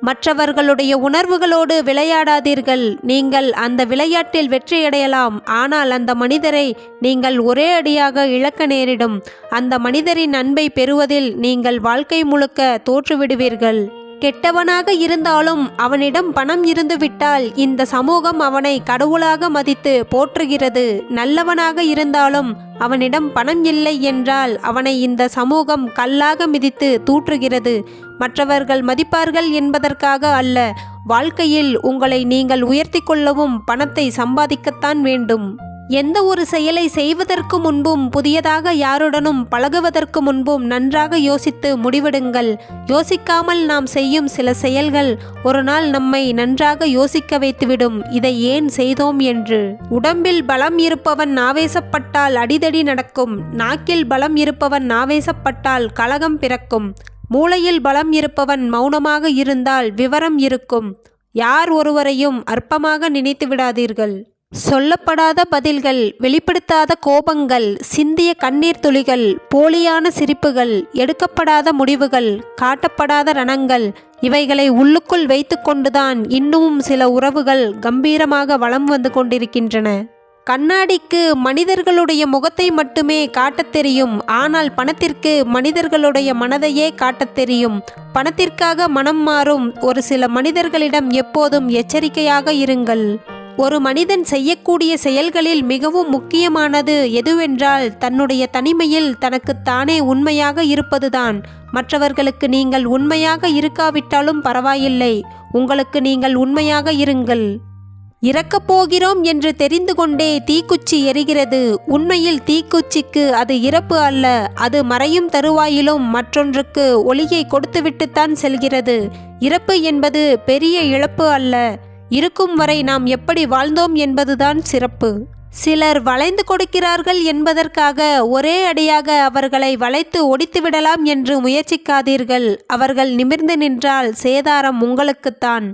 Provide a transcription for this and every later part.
மற்றவர்களுடைய உணர்வுகளோடு விளையாடாதீர்கள். நீங்கள் அந்த விளையாட்டில் வெற்றியடையலாம். ஆனால் அந்த மனிதரை நீங்கள் ஒரே அடியாக இழக்க நேரிடும். அந்த மனிதரின் அன்பை பெறுவதில் நீங்கள் வாழ்க்கை முழுக்க தோற்றுவிடுவீர்கள். கெட்டவனாக இருந்தாலும் அவனிடம் பணம் இருந்துவிட்டால் இந்த சமூகம் அவனை கடவுளாக மதித்து போற்றுகிறது. நல்லவனாக இருந்தாலும் அவனிடம் பணம் இல்லை என்றால் அவனை இந்த சமூகம் கல்லாக மிதித்து தூற்றுகிறது. மற்றவர்கள் மதிப்பார்கள் என்பதற்காக அல்ல வாழ்க்கையில் உங்களை நீங்கள் உயர்த்தி கொள்ளவும் பணத்தை சம்பாதிக்கத்தான் வேண்டும். எந்த ஒரு செயலை செய்வதற்கு முன்பும் புதியதாக யாருடனும் பழகுவதற்கு முன்பும் நன்றாக யோசித்து முடிவெடுங்கள். யோசிக்காமல் நாம் செய்யும் சில செயல்கள் ஒரு நாள் நம்மை நன்றாக யோசிக்க வைத்துவிடும். இதை ஏன் செய்தோம் என்று. உடம்பில் பலம் இருப்பவன் ஆவேசப்பட்டால் அடிதடி நடக்கும். நாக்கில் பலம் இருப்பவன் ஆவேசப்பட்டால் கலகம் பிறக்கும். மூளையில் பலம் இருப்பவன் மௌனமாக இருந்தால் விவரம் இருக்கும். யார் ஒருவரையும் அற்பமாக நினைத்து விடாதீர்கள். சொல்லப்படாத பதில்கள் வெளிப்படுத்தாத கோபங்கள் சிந்திய கண்ணீர் துளிகள் போலியான சிரிப்புகள் எடுக்கப்படாத முடிவுகள் காட்டப்படாத ரணங்கள் இவைகளை உள்ளுக்குள் வைத்துக்கொண்டுதான் இன்னமும் சில உறவுகள் கம்பீரமாக வலம் வந்து கொண்டிருக்கின்றன. கண்ணாடிக்கு மனிதர்களுடைய முகத்தை மட்டுமே காட்டத் தெரியும். ஆனால் பணத்திற்கு மனிதர்களுடைய மனதையே காட்டத் தெரியும். பணத்திற்காக மனம் மாறும். ஒரு சில மனிதர்களிடம் எப்போதும் எச்சரிக்கையாக இருங்கள். ஒரு மனிதன் செய்யக்கூடிய செயல்களில் மிகவும் முக்கியமானது எதுவென்றால் தன்னுடைய தனிமையில் தனக்குத்தானே உண்மையாக இருப்பதுதான். மற்றவர்களுக்கு நீங்கள் உண்மையாக இருக்காவிட்டாலும் பரவாயில்லை. உங்களுக்கு நீங்கள் உண்மையாக இருங்கள். இறக்கப் போகிறோம் என்று தெரிந்து கொண்டே தீக்குச்சி எரிகிறது. உண்மையில் தீக்குச்சிக்கு அது இறப்பு அல்ல அது மறையும் தருவாயிலும் மற்றொன்றுக்கு ஒளியை கொடுத்துவிட்டுத்தான் செல்கிறது. இறப்பு என்பது பெரிய இழப்பு அல்ல இருக்கும் வரை நாம் எப்படி வாழ்ந்தோம் என்பதுதான் சிறப்பு. சிலர் வளைந்து கொடுக்கிறார்கள் என்பதற்காக ஒரே அடியாக அவர்களை வளைத்து ஒடித்து விடலாம் என்று முயற்சிக்காதீர்கள் அவர்கள் நிமிர்ந்து நின்றால் சேதாரம் உங்களுக்குத்தான்.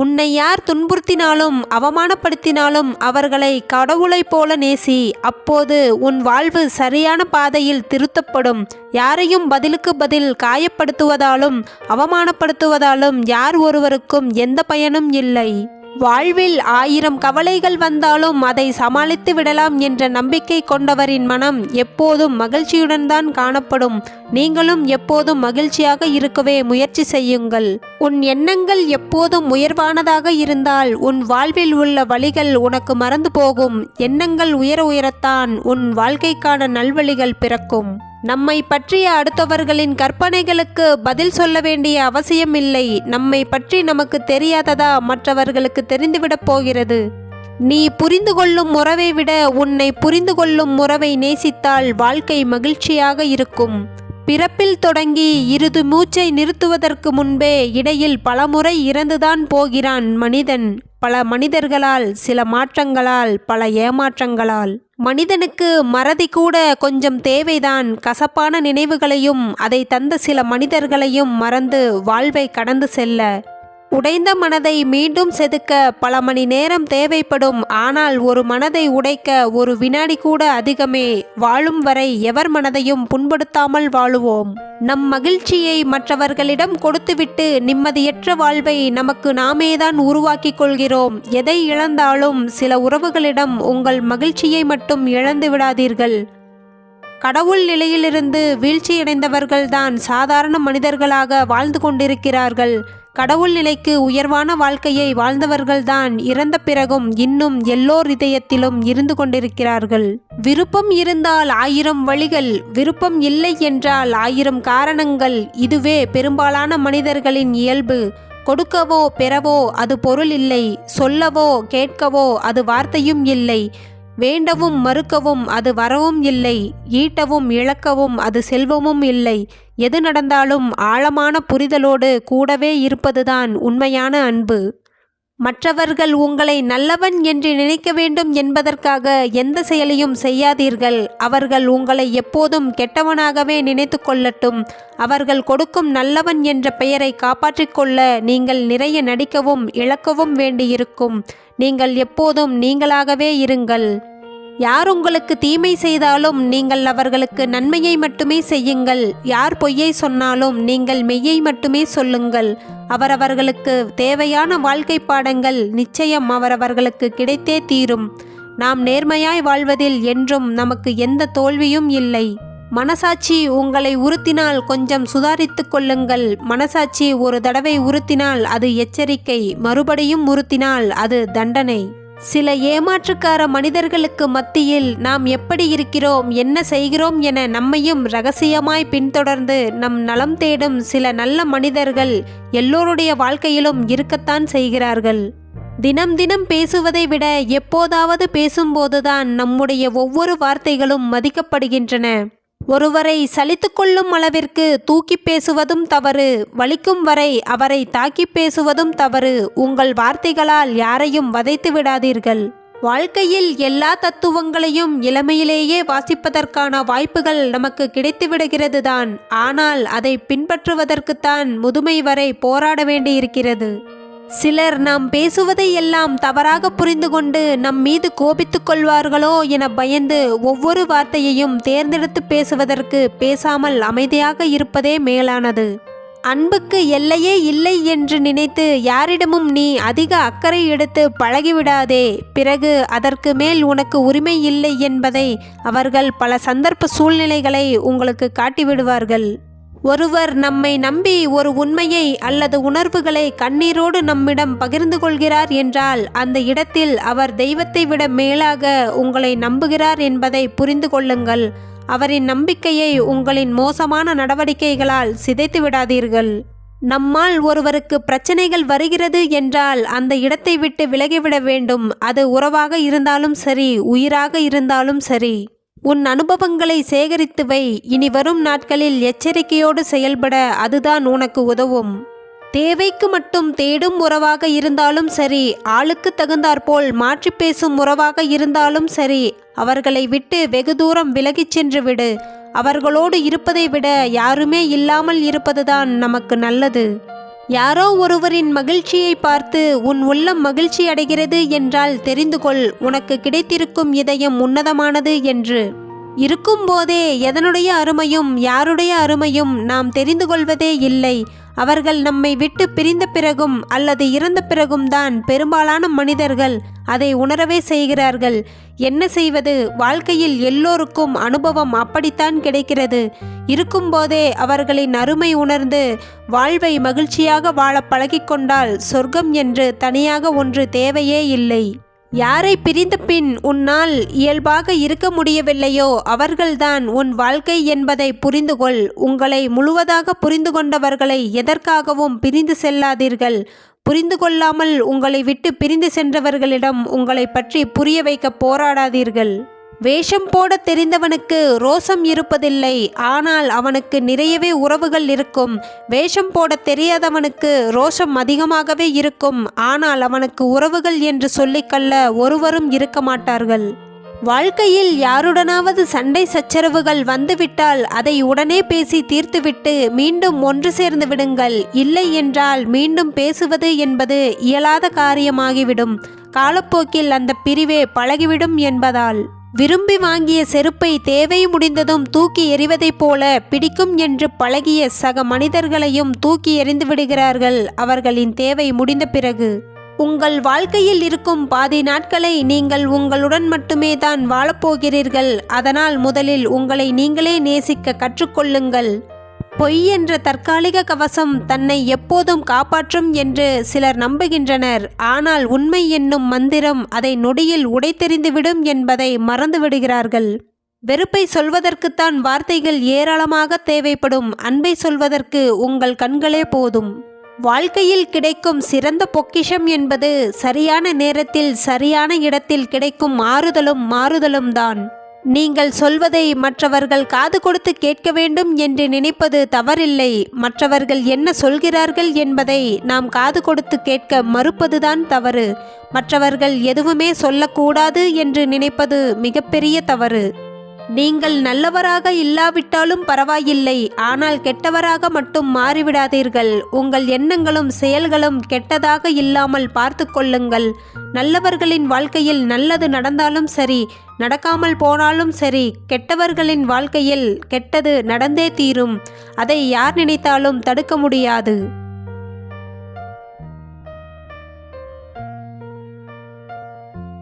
உன்னை யார் துன்புறுத்தினாலும் அவமானப்படுத்தினாலும் அவர்களை கடவுளைப் போல நேசி அப்போது உன் வாழ்வு சரியான பாதையில் திருத்தப்படும். யாரையும் பதிலுக்கு பதில் காயப்படுத்துவதாலும் அவமானப்படுத்துவதாலும் யார் ஒருவருக்கும் எந்த பயனும் இல்லை. வாழ்வில் ஆயிரம் கவலைகள் வந்தாலும் அதை சமாளித்து விடலாம் என்ற நம்பிக்கை கொண்டவரின் மனம் எப்போதும் மகிழ்ச்சியுடன் தான் காணப்படும். நீங்களும் எப்போதும் மகிழ்ச்சியாக இருக்கவே முயற்சி செய்யுங்கள். உன் எண்ணங்கள் எப்போதும் உயர்வானதாக இருந்தால் உன் வாழ்வில் உள்ள வழிகள் உனக்கு மறந்து போகும். எண்ணங்கள் உயர உயரத்தான் உன் வாழ்க்கைக்கான நல்வழிகள் பிறக்கும். நம்மை பற்றிய அடுத்தவர்களின் கற்பனைகளுக்கு பதில் சொல்ல வேண்டிய அவசியமில்லை. நம்மை பற்றி நமக்கு தெரியாததா மற்றவர்களுக்கு தெரிந்துவிடப் போகிறது. நீ புரிந்து கொள்ளும் உறவை விட உன்னை புரிந்து கொள்ளும் உறவை நேசித்தால் வாழ்க்கை மகிழ்ச்சியாக இருக்கும். பிறப்பில் தொடங்கி இறுது மூச்சை நிறுத்துவதற்கு முன்பே இடையில் பலமுறை இறந்துதான் போகிறான் மனிதன். பல மனிதர்களால் சில மாற்றங்களால் பல ஏமாற்றங்களால். மனிதனுக்கு மறதி கூட கொஞ்சம் தேவைதான். கசப்பான நினைவுகளையும் அதை தந்த சில மனிதர்களையும் மறந்து வாழ்வை கடந்து செல்ல. உடைந்த மனதை மீண்டும் செதுக்க பல மணி நேரம் தேவைப்படும். ஆனால் ஒரு மனதை உடைக்க ஒரு வினாடி கூட அதிகமே. வாழும் வரை எவர் மனதையும் புண்படுத்தாமல் வாழுவோம். நம் மகிழ்ச்சியை மற்றவர்களிடம் கொடுத்துவிட்டு நிம்மதியற்ற வாழ்வை நமக்கு நாமேதான் உருவாக்கிக் கொள்கிறோம். எதை இழந்தாலும் சில உறவுகளிடம் உங்கள் மகிழ்ச்சியை மட்டும் இழந்து விடாதீர்கள். கடவுள் நிலையிலிருந்து வீழ்ச்சியடைந்தவர்கள்தான் சாதாரண மனிதர்களாக வாழ்ந்து கொண்டிருக்கிறார்கள். கடவுள் நிலைக்கு உயர்வான வாழ்க்கையை வாழ்ந்தவர்கள்தான் இறந்த பிறகும் இன்னும் எல்லோர் இதயத்திலும் இருந்து கொண்டிருக்கிறார்கள். விருப்பம் இருந்தால் ஆயிரம் வழிகள் விருப்பம் இல்லை என்றால் ஆயிரம் காரணங்கள் இதுவே பெரும்பாலான மனிதர்களின் இயல்பு. கொடுக்கவோ பெறவோ அது பொருள் இல்லை சொல்லவோ கேட்கவோ அது வார்த்தையும் இல்லை. வேண்டவும் மறுக்கவும் அது வரவும் இல்லை ஈட்டவும் இழக்கவும் அது செல்வமும் இல்லை. எது நடந்தாலும் ஆழமான புரிதலோடு கூடவே இருப்பதுதான் உண்மையான அன்பு. மற்றவர்கள் உங்களை நல்லவன் என்று நினைக்க வேண்டும் என்பதற்காக எந்த செயலையும் செய்யாதீர்கள். அவர்கள் உங்களை எப்போதும் கெட்டவனாகவே நினைத்து கொள்ளட்டும். அவர்கள் கொடுக்கும் நல்லவன் என்ற பெயரை காப்பாற்றிக்கொள்ள நீங்கள் நிறைய நடிக்கவும் இழக்கவும் வேண்டியிருக்கும். நீங்கள் எப்போதும் நீங்களாகவே இருங்கள். யார் உங்களுக்கு தீமை செய்தாலும் நீங்கள் அவர்களுக்கு நன்மையை மட்டுமே செய்யுங்கள். யார் பொய்யை சொன்னாலும் நீங்கள் மெய்யை மட்டுமே சொல்லுங்கள். அவரவர்களுக்கு தேவையான வாழ்க்கை பாடங்கள் நிச்சயம் அவரவர்களுக்கு கிடைத்தே தீரும். நாம் நேர்மையாய் வாழ்வதில் என்றும் நமக்கு எந்த தோல்வியும் இல்லை. மனசாட்சி உங்களை உறுத்தினால் கொஞ்சம் சுதாரித்து கொள்ளுங்கள். மனசாட்சி ஒரு தடவை உறுத்தினால் அது எச்சரிக்கை மறுபடியும் உறுத்தினால் அது தண்டனை. சில ஏமாற்றுக்கார மனிதர்களுக்கு மத்தியில் நாம் எப்படி இருக்கிறோம் என்ன செய்கிறோம் என நம்மையும் ரகசியமாய் பின்தொடர்ந்து நம் நலம் தேடும் சில நல்ல மனிதர்கள் எல்லோருடைய வாழ்க்கையிலும் இருக்கத்தான் செய்கிறார்கள். தினம் தினம் பேசுவதை விட எப்போதாவது பேசும்போதுதான் நம்முடைய ஒவ்வொரு வார்த்தைகளும் மதிக்கப்படுகின்றன. ஒருவரை சலித்து கொள்ளும் அளவிற்கு தூக்கி பேசுவதும் தவறு வலிக்கும் வரை அவரை தாக்கி பேசுவதும் தவறு உங்கள் வார்த்தைகளால் யாரையும் வதைத்து விடாதீர்கள். வாழ்க்கையில் எல்லா தத்துவங்களையும் இளமையிலேயே வாசிப்பதற்கான வாய்ப்புகள் நமக்கு கிடைத்துவிடுகிறது தான் ஆனால் அதை பின்பற்றுவதற்குத்தான் முதுமை வரை போராட வேண்டியிருக்கிறது. சிலர் நாம் பேசுவதை எல்லாம் தவறாக புரிந்து கொண்டு நம் மீது கோபித்துக் கொள்வார்களோ என பயந்து ஒவ்வொரு வார்த்தையையும் தேர்ந்தெடுத்து பேசுவதற்கு பேசாமல் அமைதியாக இருப்பதே மேலானது. அன்புக்கு எல்லையே இல்லை என்று நினைத்து யாரிடமும் நீ அதிக அக்கறை எடுத்து பழகிவிடாதே பிறகு அதற்கு மேல் உனக்கு உரிமை இல்லை என்பதை அவர்கள் பல சந்தர்ப்ப சூழ்நிலைகளை உங்களுக்கு காட்டிவிடுவார்கள். ஒருவர் நம்மை நம்பி ஒரு உண்மையை அல்லது உணர்வுகளை கண்ணீரோடு நம்மிடம் பகிர்ந்து கொள்கிறார் என்றால் அந்த இடத்தில் அவர் தெய்வத்தை விட மேலாக உங்களை நம்புகிறார் என்பதை புரிந்து கொள்ளுங்கள். அவரின் நம்பிக்கையை உங்களின் மோசமான நடவடிக்கைகளால் சிதைத்து விடாதீர்கள். நம்மால் ஒருவருக்கு பிரச்சனைகள் வருகிறது என்றால் அந்த இடத்தை விட்டு விலகிவிட வேண்டும். அது உறவாக இருந்தாலும் சரி உயிராக இருந்தாலும் சரி. உன் அனுபவங்களை சேகரித்து வை. இனி வரும் நாட்களில் எச்சரிக்கையோடு செயல்பட அதுதான் உனக்கு உதவும். தேவைக்கு மட்டும் தேடும் உறவாக இருந்தாலும் சரி ஆளுக்கு தகுந்தாற்போல் மாற்றி பேசும் உறவாக இருந்தாலும் சரி அவர்களை விட்டு வெகு தூரம் விலகிச் சென்று விடு. அவர்களோடு இருப்பதை விட யாருமே இல்லாமல் இருப்பதுதான் நமக்கு நல்லது. யாரோ ஒருவரின் மகிழ்ச்சியை பார்த்து உன் உள்ளம் மகிழ்ச்சி அடைகிறது என்றால் தெரிந்து கொள் உனக்கு கிடைத்திருக்கும் இதயம் உன்னதமானது என்று. இருக்கும்போதே எதனுடைய அருமையும் யாருடைய அருமையும் நாம் தெரிந்து கொள்வதே இல்லை. அவர்கள் நம்மை விட்டு பிரிந்த பிறகும் அல்லது இறந்த பிறகும் தான் பெரும்பாலான மனிதர்கள் அதை உணரவே செய்கிறார்கள். என்ன செய்வது? வாழ்க்கையில் எல்லோருக்கும் அனுபவம் அப்படித்தான் கிடைக்கிறது. இருக்கும்போதே அவர்களின் அருமை உணர்ந்து வாழ்வை மகிழ்ச்சியாக வாழ பழகிக்கொண்டால் சொர்க்கம் என்று தனியாக ஒன்று தேவையே இல்லை. யாரை பிரிந்த பின் உன்னால் இயல்பாக இருக்க முடியவில்லையோ அவர்கள்தான் உன் வாழ்க்கை என்பதை புரிந்து கொள் உங்களை முழுவதாக புரிந்து கொண்டவர்களை எதற்காகவும் பிரிந்து செல்லாதீர்கள். புரிந்து கொள்ளாமல் உங்களை விட்டு பிரிந்து சென்றவர்களிடம் உங்களை பற்றி புரிய வைக்க போராடாதீர்கள். வேஷம் போட தெரிந்தவனுக்கு ரோசம் இருப்பதில்லை. ஆனால் அவனுக்கு நிறையவே உறவுகள் இருக்கும். வேஷம் போட தெரியாதவனுக்கு ரோஷம் அதிகமாகவே இருக்கும். ஆனால் அவனுக்கு உறவுகள் என்று சொல்லிக்கொள்ள ஒருவரும் இருக்க மாட்டார்கள். வாழ்க்கையில் யாருடனாவது சண்டை சச்சரவுகள் வந்துவிட்டால் அதை உடனே பேசி தீர்த்துவிட்டு மீண்டும் ஒன்று சேர்ந்து விடுங்கள். இல்லை என்றால் மீண்டும் பேசுவது என்பது இயலாத காரியமாகிவிடும். காலப்போக்கில் அந்த பிரிவே பழகிவிடும் என்பதால். விரும்பி வாங்கிய செருப்பை தேவை முடிந்ததும் தூக்கி எறிவதைப் போல பிடிக்கும் என்று பழகிய சக மனிதர்களையும் தூக்கி எறிந்து விடுகிறார்கள். அவர்களின் தேவை முடிந்த பிறகு உங்கள் வாழ்க்கையில் இருக்கும் பாதி நாட்களை நீங்கள் உங்களுடன் மட்டுமே தான் வாழப்போகிறீர்கள் அதனால் முதலில் உங்களை நீங்களே நேசிக்க கற்றுக்கொள்ளுங்கள். பொய் என்ற தற்காலிக கவசம் தன்னை எப்போதும் காப்பாற்றும் என்று சிலர் நம்புகின்றனர். ஆனால் உண்மை என்னும் மந்திரம் அதை நொடியில் உடைத்தெறிந்துவிடும் என்பதை மறந்துவிடுகிறார்கள். வெறுப்பை சொல்வதற்குத்தான் வார்த்தைகள் ஏராளமாக தேவைப்படும். அன்பை சொல்வதற்கு உங்கள் கண்களே போதும். வாழ்க்கையில் கிடைக்கும் சிறந்த பொக்கிஷம் என்பது சரியான நேரத்தில் சரியான இடத்தில் கிடைக்கும் ஆறுதலும் மாறுதலும் தான் நீங்கள் சொல்வதை மற்றவர்கள் காது கொடுத்து கேட்க வேண்டும் என்று நினைப்பது தவறில்லை. மற்றவர்கள் என்ன சொல்கிறார்கள் என்பதை நாம் காது கொடுத்து கேட்க மறுப்பதுதான் தவறு. மற்றவர்கள் எதுவுமே சொல்லக்கூடாது என்று நினைப்பது மிகப்பெரிய தவறு. நீங்கள் நல்லவராக இல்லாவிட்டாலும் பரவாயில்லை ஆனால் கெட்டவராக மட்டும் மாறிவிடாதீர்கள். உங்கள் எண்ணங்களும் செயல்களும் கெட்டதாக இல்லாமல் பார்த்து கொள்ளுங்கள். நல்லவர்களின் வாழ்க்கையில் நல்லது நடந்தாலும் சரி நடக்காமல் போனாலும் சரி கெட்டவர்களின் வாழ்க்கையில் கெட்டது நடந்தே தீரும். அதை யார் நினைத்தாலும் தடுக்க முடியாது.